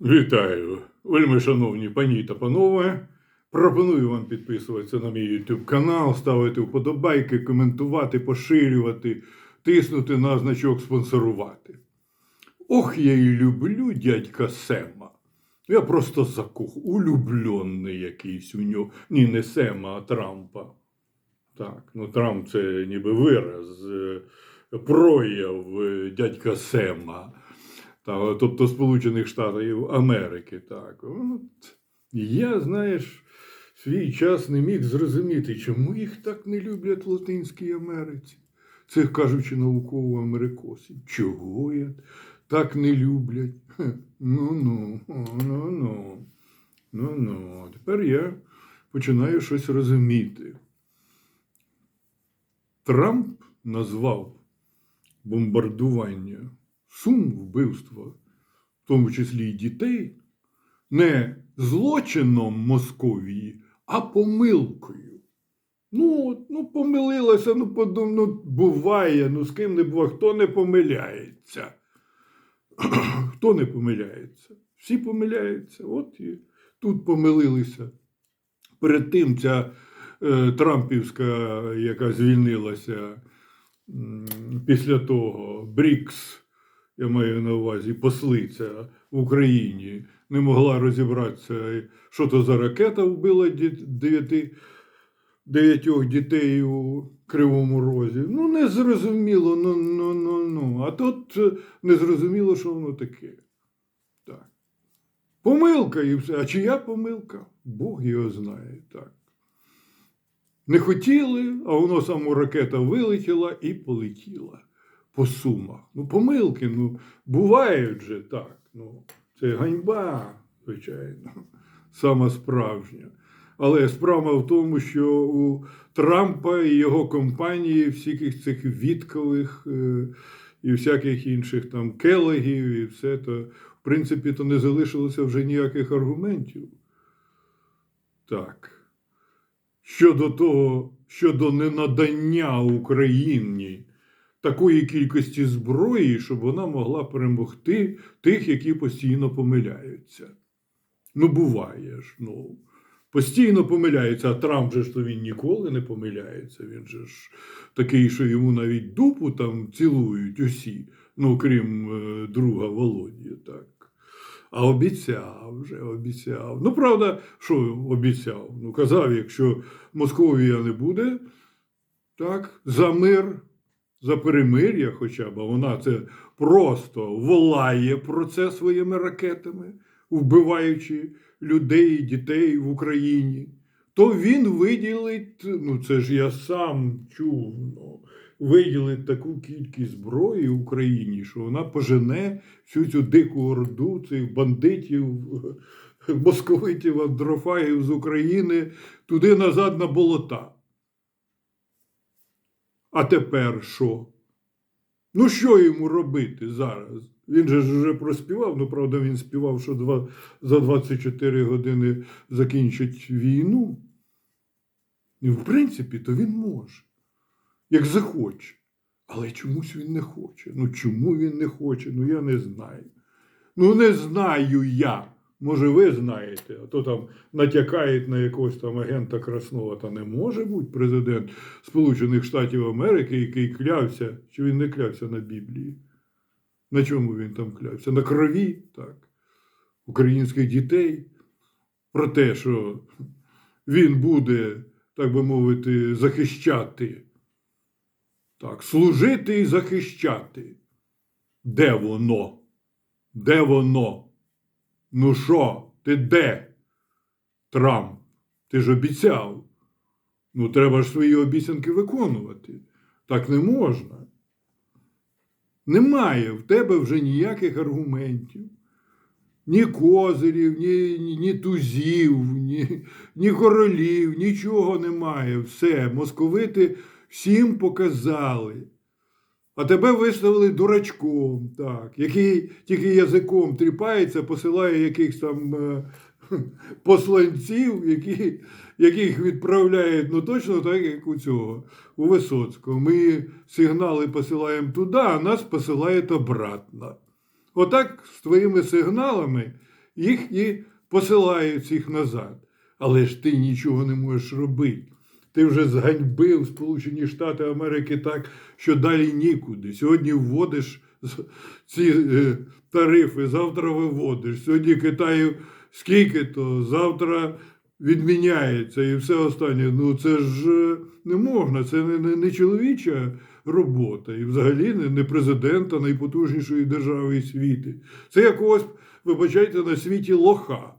Вітаю, вельми шановні пані та панове. Пропоную вам підписуватися на мій YouTube канал, ставити вподобайки, коментувати, поширювати, тиснути на значок спонсорувати. Ох, я і люблю дядька Сема. Я просто закух, улюблений якийсь у нього. Ні, не Сема, а Трампа. Так, ну Трамп це ніби вираз, е, прояв е, дядька Сема. Та, тобто Сполучених Штатів Америки. Так. От. Я, знаєш, свій час не міг зрозуміти, чому їх так не люблять в Латинській Америці. Це кажучи науково америкосів. Чого я так не люблять? Ну-ну, ну-ну, ну-ну. Тепер я починаю щось розуміти. Трамп назвав бомбардування сум вбивства, в тому числі й дітей, не злочином Московії, а помилкою. Ну, ну помилилася, ну, подум, ну буває, ну з ким не буває, хто не помиляється. хто не помиляється? Всі помиляються. От і тут помилилися. Перед тим ця е, Трампівська, яка звільнилася після того, Брікс, я маю на увазі, послиця в Україні, не могла розібратися, що то за ракета вбила дев'яти, дев'ятьох дітей у Кривому Розі. Ну, не зрозуміло, ну, ну, ну, ну. А тут е, не зрозуміло, що воно таке. Так. Помилка і все. А чия помилка? Бог його знає. Так. Не хотіли, а воно само ракета вилетіла і полетіла по сумах. Ну, помилки, ну, бувають же так. Ну, це ганьба, звичайно, сама справжня. Але справа в тому, що у Трампа і його компанії, всяких цих Віткових е, і всяких інших там келегів, і все то, в принципі, то не залишилося вже ніяких аргументів. Так. Щодо того, щодо ненадання Україні такої кількості зброї, щоб вона могла перемогти тих, які постійно помиляються. Ну, буває ж, ну. Постійно помиляється, а Трамп же ж то він ніколи не помиляється. Він же ж такий, що йому навіть дупу там цілують усі, ну крім е, друга Володі, так. А обіцяв вже, обіцяв. Ну, правда, що обіцяв? Ну, казав, якщо Московія не буде, так, за мир, за перемир'я хоча б, а вона це просто волає про це своїми ракетами, вбиваючи людей дітей в Україні, то він виділить, ну це ж я сам чув, ну, виділить таку кількість зброї Україні, що вона пожене всю цю дику орду цих бандитів, московитів, андрофагів з України туди назад на болота. А тепер що? Ну, що йому робити зараз? Він же ж вже проспівав, ну правда, він співав, що два, за 24 години закінчить війну. І в принципі, то він може, як захоче. Але чомусь він не хоче. Ну чому він не хоче? Ну я не знаю. Ну не знаю я. Може, ви знаєте, а то там натякають на якогось там агента Краснова. Та не може бути президент Сполучених Штатів Америки, який клявся, чи він не клявся на Біблії. На чому він там клявся? На крові, так, українських дітей. Про те, що він буде, так би мовити, захищати. Так, служити і захищати. Де воно? Де воно? Ну що, ти де? Трамп, ти ж обіцяв. Ну, треба ж свої обіцянки виконувати. Так не можна. Немає в тебе вже ніяких аргументів, ні козирів, ні, ні, ні тузів, ні, ні королів, нічого немає. Все, московити всім показали. А тебе виставили дурачком, так, який тільки язиком тріпається, посилає якихось там е, посланців, які, яких відправляють ну точно так, як у цього, у Висоцького. Ми сигнали посилаємо туди, а нас посилають обратно. Отак з твоїми сигналами їх і посилають всіх назад. Але ж ти нічого не можеш робити. Ти вже зганьбив Сполучені Штати Америки так, що далі нікуди. Сьогодні вводиш ці е, тарифи, завтра виводиш. Сьогодні Китаю скільки то, завтра відміняється і все останнє. Ну це ж е, не можна, це не, не, не чоловіча робота. І взагалі не, не президента найпотужнішої держави світу. Це якогось, вибачайте, на світі лоха.